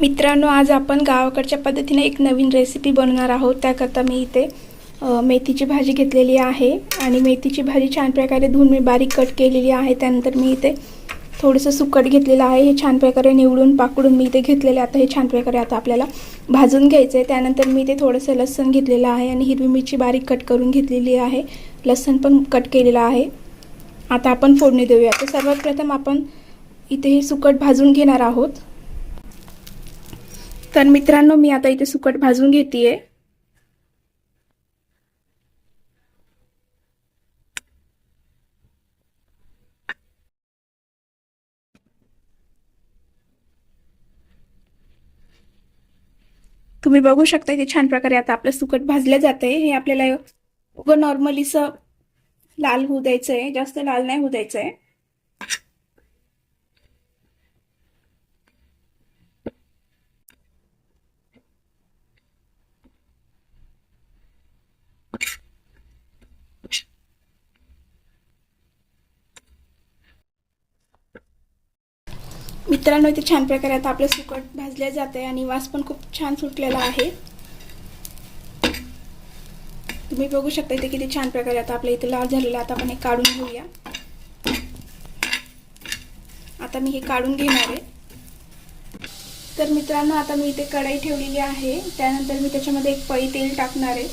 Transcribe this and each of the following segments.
मित्रांनो आज आपण गावाकडच्या पद्धतीने एक नवीन रेसिपी बनवणार आहोत. त्याकरता मी इथे मेथीची भाजी घेतलेली आहे आणि मेथीची भाजी छान प्रकारे धुवून मी बारीक कट केलेली आहे. त्यानंतर मी इथे थोडंसं सुकट घेतलेलं आहे. हे छान प्रकारे निवडून पाकडून मी इथे घेतलेले आता हे छान प्रकारे आता आपल्याला भाजून घ्यायचं आहे त्यानंतर मी इथे थोडंसं लसण घेतलेलं आहे आणि हिरवी मिरची बारीक कट करून घेतलेली आहे. लसण पण कट केलेलं आहे. आता आपण फोडणी देऊया. तर सर्वात प्रथम आपण इथे हे सुकट भाजून घेणार आहोत. तर मित्रांनो मी आता इथे सुकट भाजून घेते तुम्ही बघू शकता इथे छान प्रकारे आता आपलं सुकट भाजलं जाते हे आपल्याला नॉर्मलीच नॉर्मलीचं लाल होऊ द्यायचं आहे जास्त लाल नाही होऊ द्यायचं आहे मित्रांनो इथे छान प्रकारे आता आपलं सुकट भाजलं जाते आणि वास पण खूप छान सुटलेला आहे. तुम्ही बघू शकता इथे किती छान प्रकारे आता आपल्या इथे लाल झालेला आता आपण हे काढून घेऊया. आता मी हे काढून घेणार आहे. तर मित्रांनो आता मी इथे कढाई ठेवलेली आहे. त्यानंतर मी त्याच्यामध्ये एक पळी तेल टाकणार आहे.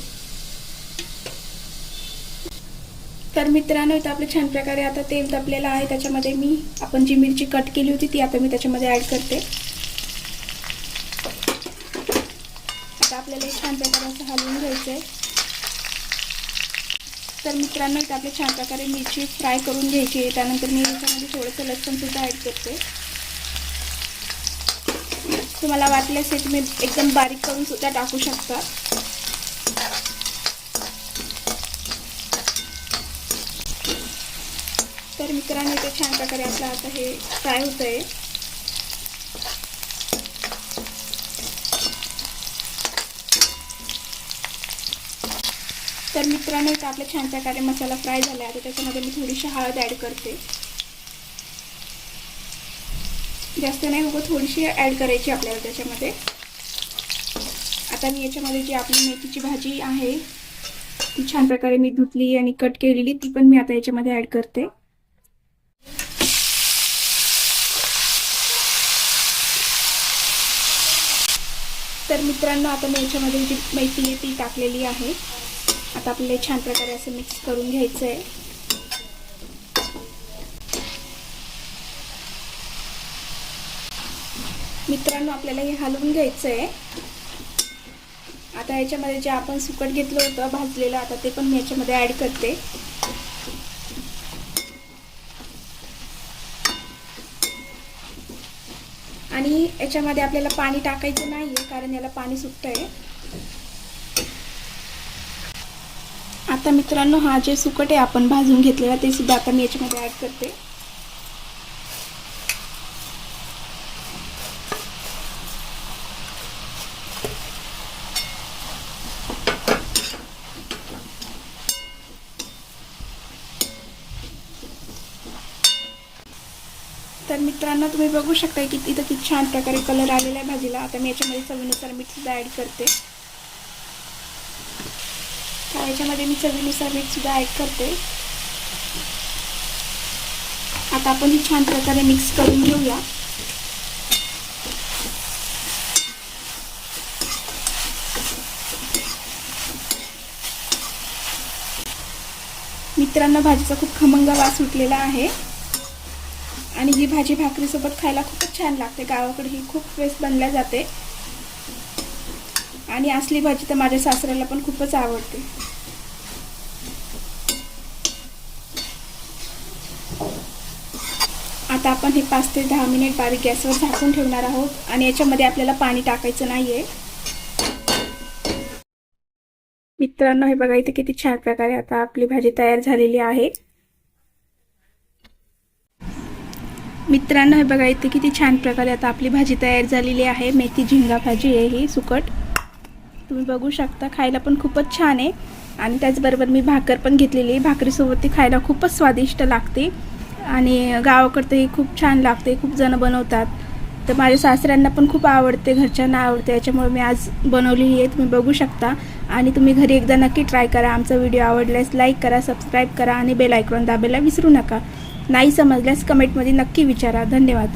तर मित्रांनो इथं आपलं छान प्रकारे आता तेल तपलेलं आहे. त्याच्यामध्ये मी आपण जी मिरची कट केली होती ती आता मी त्याच्यामध्ये ॲड करते. आता आपल्याला छान प्रकारे असं हलवून घ्यायचं आहे तर मित्रांनो इथं आपल्या छान प्रकारे मिरची फ्राय करून घ्यायची आहे. त्यानंतर मी याच्यामध्ये थोडंसं लसूणसुद्धा ॲड करते. तुम्हाला वाटल्यास हे तुम्ही एकदम बारीक करून सुद्धा टाकू शकता. तर मित्रांनो ते छान प्रकारे आपलं आता हे फ्राय होत आहे तर मित्रांनो इथं आपल्या छान प्रकारे मसाला फ्राय झाला आता त्याच्यामध्ये मी थोडीशी हळद ॲड करते. जास्त नाही उगं थोडीशी ॲड करायची आपल्याला त्याच्यामध्ये. आता मी याच्यामध्ये जी आपली मेथीची भाजी आहे ती छान प्रकारे मी धुतली आणि कट केलेली ती पण मी आता याच्यामध्ये ॲड करते. तर मित्रांनो आता मी याच्यामध्ये जी मेथी आहे ती टाकलेली आहे. आता आपल्याला छान प्रकारे असं मिक्स करून घ्यायचं आहे मित्रांनो आपल्याला हे हलवून घ्यायचं आहे आता याच्यामध्ये जे आपण सुकट घेतलं होतं भाजलेलं आता ते पण मी याच्यामध्ये ॲड करते. आणि याच्यामध्ये आपल्याला पाणी टाकायचं नाही आहे कारण याला पाणी सुटतं आहे आता मित्रांनो हा जे सुकट आहे आपण भाजून घेतलेला ते सुद्धा आता मी याच्यामध्ये ॲड करते. तर मित्रांनो तुम्ही बघू शकता की इथं किती छान प्रकारे कलर आलेला आहे भाजीला. आता मी याच्यामध्ये चवीनुसार मीठसुद्धा ॲड करते. तर याच्यामध्ये मी चवीनुसार मीठसुद्धा ॲड करते. आता आपण ही छान प्रकारे मिक्स करून घेऊया. मित्रांनो भाजीचा खूप खमंग वास सुटलेला आहे. आणि ही भाजी भाकरीसोबत खायला खूपच छान लागते. गावाकडे ही खूप वेळेस बनल्या जाते. आणि असली भाजी तर माझ्या सासऱ्याला पण खूपच आवडते. आता आपण हे पाच ते दहा मिनिट बारीक गॅसवर झाकून ठेवणार आहोत आणि याच्यामध्ये आपल्याला पाणी टाकायचं नाहीये. मित्रांनो हे बघा इथे किती छान प्रकारे आता आपली भाजी तयार झालेली आहे. मित्रांनो हे बघा इथे किती छान प्रकारे आता आपली भाजी तयार झालेली आहे. मेथी झिंगा भाजी आहे ही सुकट. तुम्ही बघू शकता खायला पण खूपच छान आहे. आणि त्याचबरोबर मी भाकर पण घेतलेली आहे. भाकरीसोबत ती खायला खूपच स्वादिष्ट लागते. आणि गावाकडे ही खूप छान लागते खूप जण बनवतात. तर माझ्या सासऱ्यांना पण खूप आवडते घरच्यांना आवडते. याच्यामुळे मी आज बनवलेली आहे तुम्ही बघू शकता. आणि तुम्ही घरी एकदा नक्की ट्राय करा. आमचा व्हिडिओ आवडल्यास लाईक करा सबस्क्राईब करा आणि बेल आयकॉन दाबायला विसरू नका. नाही समजल्यास कमेंटमध्ये नक्की विचारा. धन्यवाद.